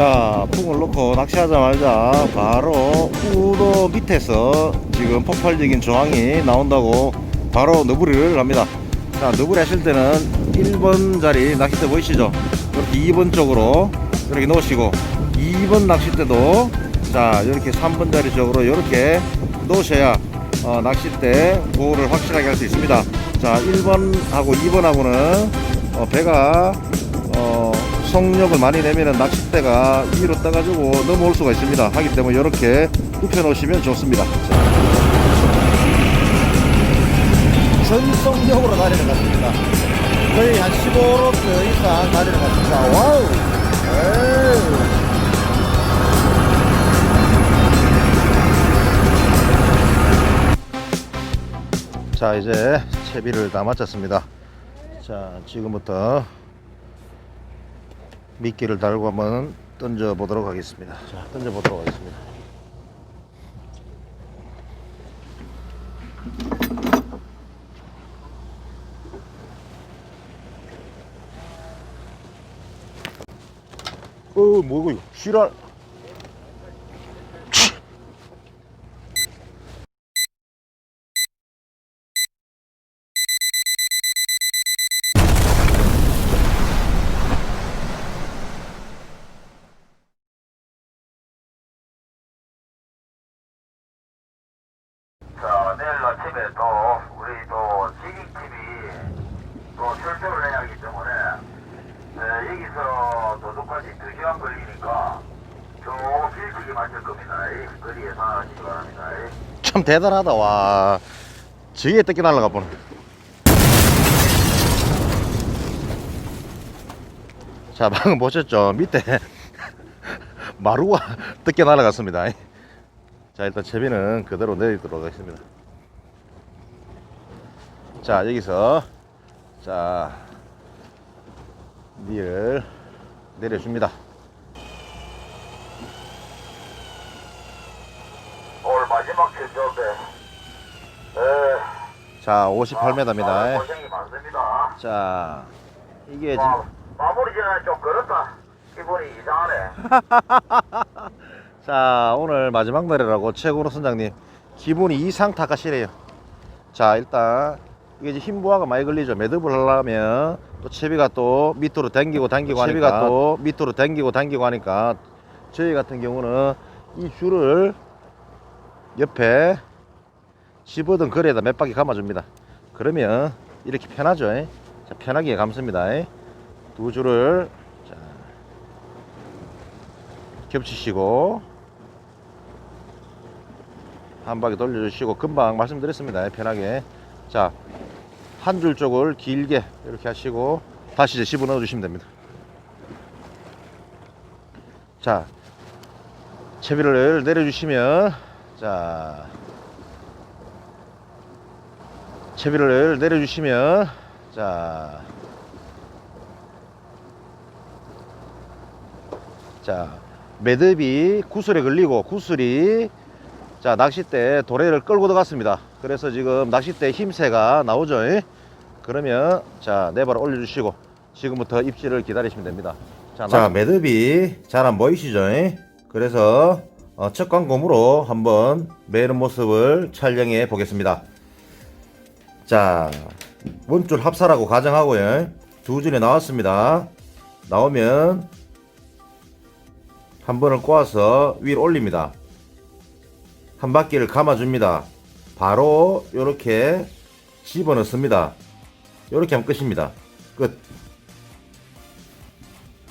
자, 풍을 놓고 낚시하자마자 바로 우도 밑에서 지금 폭발적인 저항이 나온다고 바로 너부리를 합니다. 자, 너부리 하실 때는 1번 자리 낚싯대 보이시죠? 이렇게 2번 쪽으로 이렇게 놓으시고 2번 낚싯대도 자, 이렇게 3번 자리 쪽으로 이렇게 놓으셔야 어, 낚싯대 보호를 확실하게 할 수 있습니다. 자, 1번하고 2번하고는 어, 배가 어, 속력을 많이 내면은 낚싯대가 위로 떠가지고 넘어올 수가 있습니다. 하기 때문에 이렇게 눕혀 놓으시면 좋습니다. 전속력으로 달리는 것 같습니다. 거의 한 15로트 이상 달리는 것 같습니다. 와우! 자 이제 채비를 다 마쳤습니다. 자 지금부터 미끼를 달고 한번 던져 보도록 하겠습니다. 자, 던져 보도록 하겠습니다. 어, 뭐고 이거? 실알. 자, 내일 아침에 또 우리 또 지기TV 또 출조를 해야 하기 때문에 네, 여기서 도둑까지 2시간 걸리니까 좀 참 대단하다 와. 저기에 뜯겨 날라가 보네. 자 방금 보셨죠? 밑에 마루가 뜯겨 날아갔습니다. 자 일단 채비는 그대로 내리도록 하겠습니다. 자 여기서 자 니를 내려줍니다. 오늘 마지막 출조인데 에, 자 58m입니다. 아, 고생이 많습니다. 자 이게 마, 지금 마무리 전에 좀 그렇다. 기분이 이상하네. 자 오늘 마지막 날이라고 최고로 선장님 기분이 이상 탁하시래요 자 일단 이게 이제 힘 부하가 많이 걸리죠 매듭을 하려면 또 채비가 또 밑으로 당기고 당기고 하니까 채비가 또 밑으로 당기고 당기고 하니까 저희 같은 경우는 이 줄을 옆에 집어든 거리에다 몇 바퀴 감아줍니다 그러면 이렇게 편하죠 예? 자, 편하게 감습니다 예? 두 줄을 자, 겹치시고 한 바퀴 돌려주시고 금방 말씀드렸습니다 편하게 자 한 줄 쪽을 길게 이렇게 하시고 다시 이제 집어 넣어 주시면 됩니다 자 채비를 내려주시면 자 채비를 내려주시면 자 자, 매듭이 구슬에 걸리고 구슬이 자, 낚싯대 도래를 끌고 들어갔습니다. 그래서 지금 낚싯대 힘새가 나오죠. 예? 그러면 자, 네바를 올려주시고 지금부터 입질을 기다리시면 됩니다. 자, 자 매듭이 잘 안 보이시죠? 예? 그래서 어, 첫 광검으로 한번 매는 모습을 촬영해 보겠습니다. 자, 원줄 합사라고 가정하고요. 두 줄이 나왔습니다. 나오면 한 번을 꼬아서 위로 올립니다. 한 바퀴를 감아줍니다. 바로 이렇게 집어넣습니다. 이렇게 하면 끝입니다. 끝.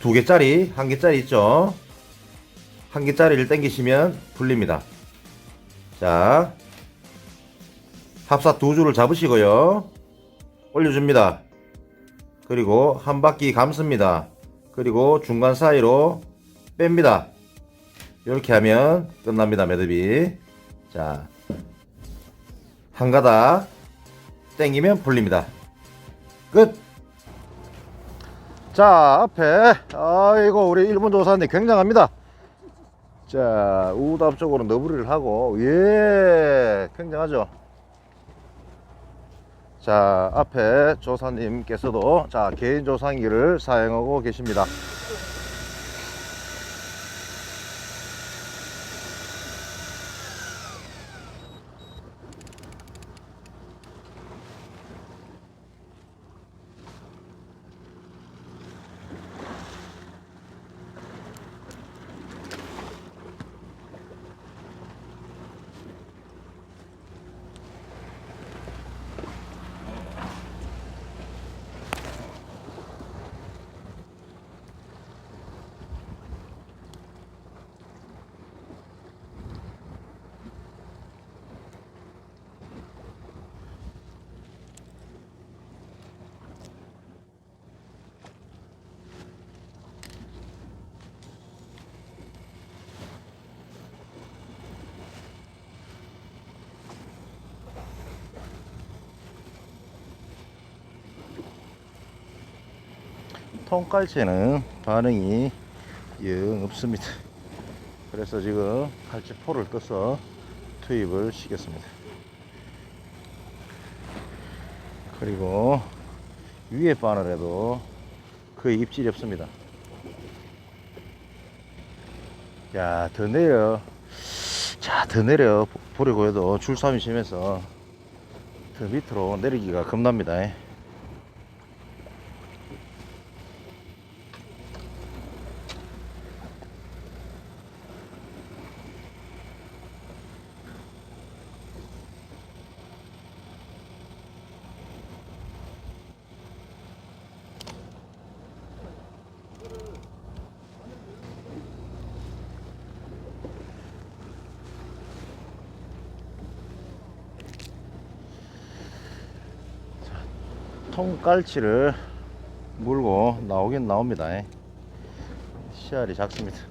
두 개짜리, 한 개짜리 있죠? 한 개짜리를 당기시면 풀립니다. 자, 합사 두 줄을 잡으시고요. 올려줍니다. 그리고 한 바퀴 감습니다. 그리고 중간 사이로 뺍니다. 이렇게 하면 끝납니다. 매듭이. 자, 한 가닥 땡기면 풀립니다. 끝. 자, 앞에 아이고 우리 일본 조사님 굉장합니다. 자, 우도 앞쪽으로 너부리를 하고 예, 굉장하죠. 자, 앞에 조사님께서도 자, 개인 조상기를 사용하고 계십니다. 통깔체는 반응이 영 없습니다. 그래서 지금 칼치포를 떠서 투입을 시켰습니다. 그리고 위에 바늘에도 거의 입질이 없습니다. 야, 더 내려. 자, 더 내려. 보려고 해도 줄삼이 심해서 더 밑으로 내리기가 겁납니다. 통 깔치를 물고 나오긴 나옵니다. 씨알이 작습니다.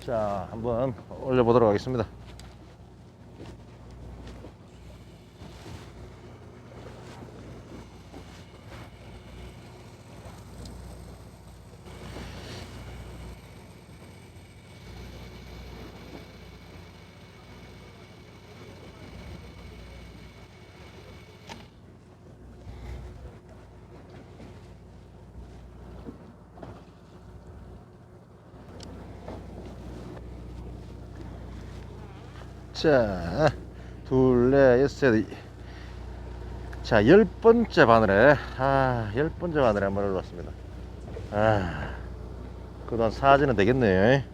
자, 한번 올려보도록 하겠습니다. 자, 둘, 넷, 여섯, 여- 자, 열 번째 바늘에, 아, 열 번째 바늘에 한번 올랐습니다. 아, 그동안 사지는 되겠네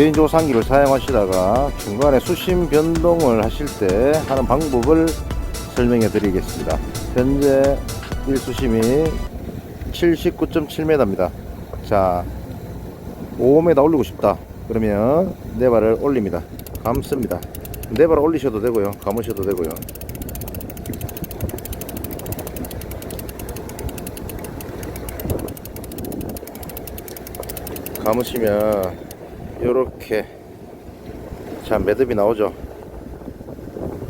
개인 조상기를 사용하시다가 중간에 수심 변동을 하실 때 하는 방법을 설명해 드리겠습니다. 현재 1수심이 79.7m입니다. 자, 5m 올리고 싶다. 그러면 네 발을 올립니다. 감습니다. 네 발을 올리셔도 되고요. 감으셔도 되고요. 감으시면 이렇게 자 매듭이 나오죠.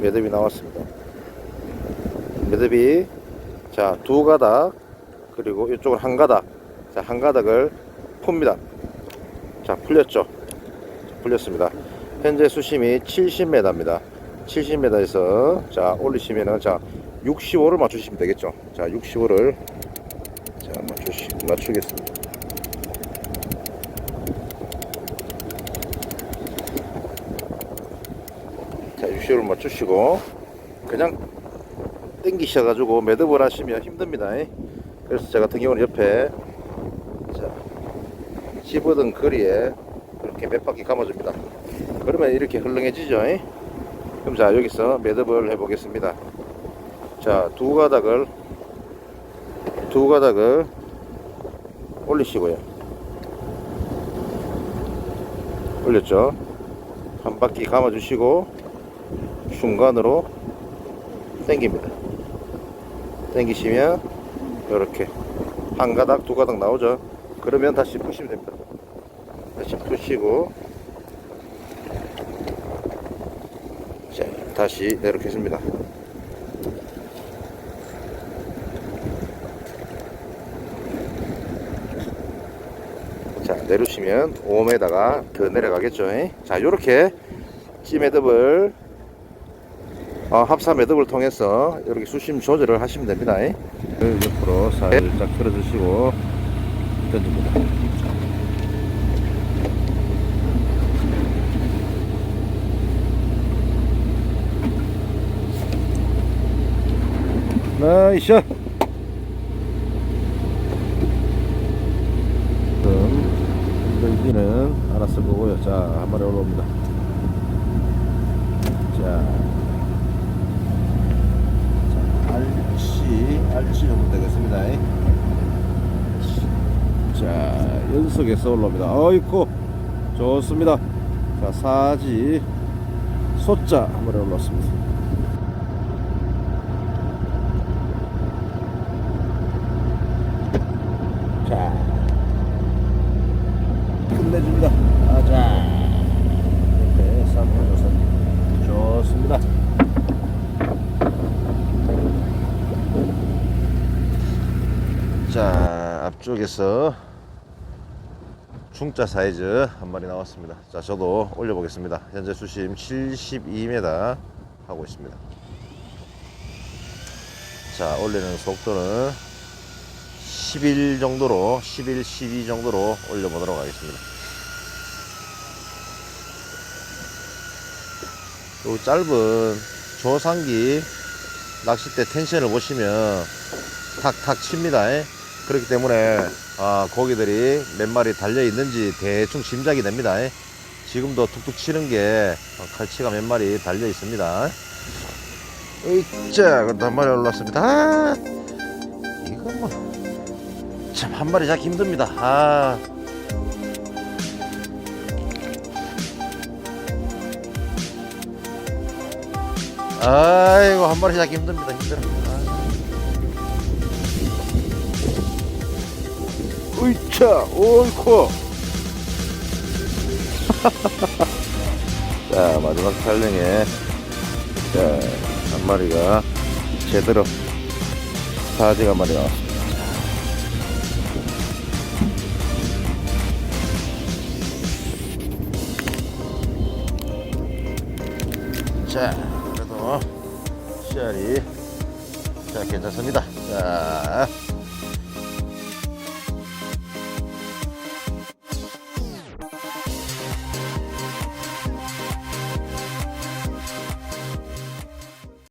매듭이 나왔습니다. 매듭이 자 두 가닥 그리고 이쪽은 한 가닥 자 한 가닥을 풉니다. 자 풀렸죠. 풀렸습니다. 현재 수심이 70m입니다. 70m에서 자 올리시면은 자 65를 맞추시면 되겠죠. 자 65를 자 맞추시 맞추겠습니다. 자 65를 맞추시고 그냥 땡기셔가지고 매듭을 하시면 힘듭니다. 그래서 제가 같은 경우는 옆에 자 집어든 거리에 이렇게 몇 바퀴 감아줍니다. 그러면 이렇게 흘렁해지죠. 그럼 자 여기서 매듭을 해보겠습니다. 자두 가닥을 두 가닥을 올리시고요. 올렸죠. 한 바퀴 감아주시고 중간으로 당깁니다. 당기시면 이렇게 한 가닥 두 가닥 나오죠. 그러면 다시 푸시면 됩니다. 다시 푸시고 자, 다시 내려놓겠습니다. 자, 내려주시면 5m가 더 내려가겠죠. 자, 요렇게 찌매듭을 어, 합사 매듭을 통해서 이렇게 수심 조절을 하시면 됩니다. 그 옆으로 살짝 틀어주시고 던집니다. 나이스 끌기는 알았을 거고요 자 한 마리 올라옵니다 자, 자 알치 알치 정도 되겠습니다 자 연속해서 올라옵니다. 어이쿠 좋습니다. 자 사지 소자 한 마리 올라왔습니다. 자 끝내줍니다. 아자 이렇게 쌈을 좋습니다. 자 앞쪽에서 중자 사이즈 한 마리 나왔습니다 자 저도 올려보겠습니다 현재 수심 72m 하고 있습니다 자 올리는 속도는 11 정도로 11, 12 정도로 올려보도록 하겠습니다. 요 짧은 조상기 낚싯대 텐션을 보시면 탁탁 칩니다. 예. 그렇기 때문에 아, 고기들이 몇 마리 달려 있는지 대충 짐작이 됩니다. 예. 지금도 툭툭 치는 게 어, 칼치가 몇 마리 달려 있습니다. 으이짜, 한 마리 올랐습니다. 아, 이건 뭐. 참 한 마리 잡기 힘듭니다. 아. 아이고 한 마리 잡기 힘듭니다. 힘들어. 으이차, 오이코. 자 마지막 촬영에 자한 마리가 제대로 사지가 나왔습니다. 자, 그래도 씨알이 자 괜찮습니다. 자,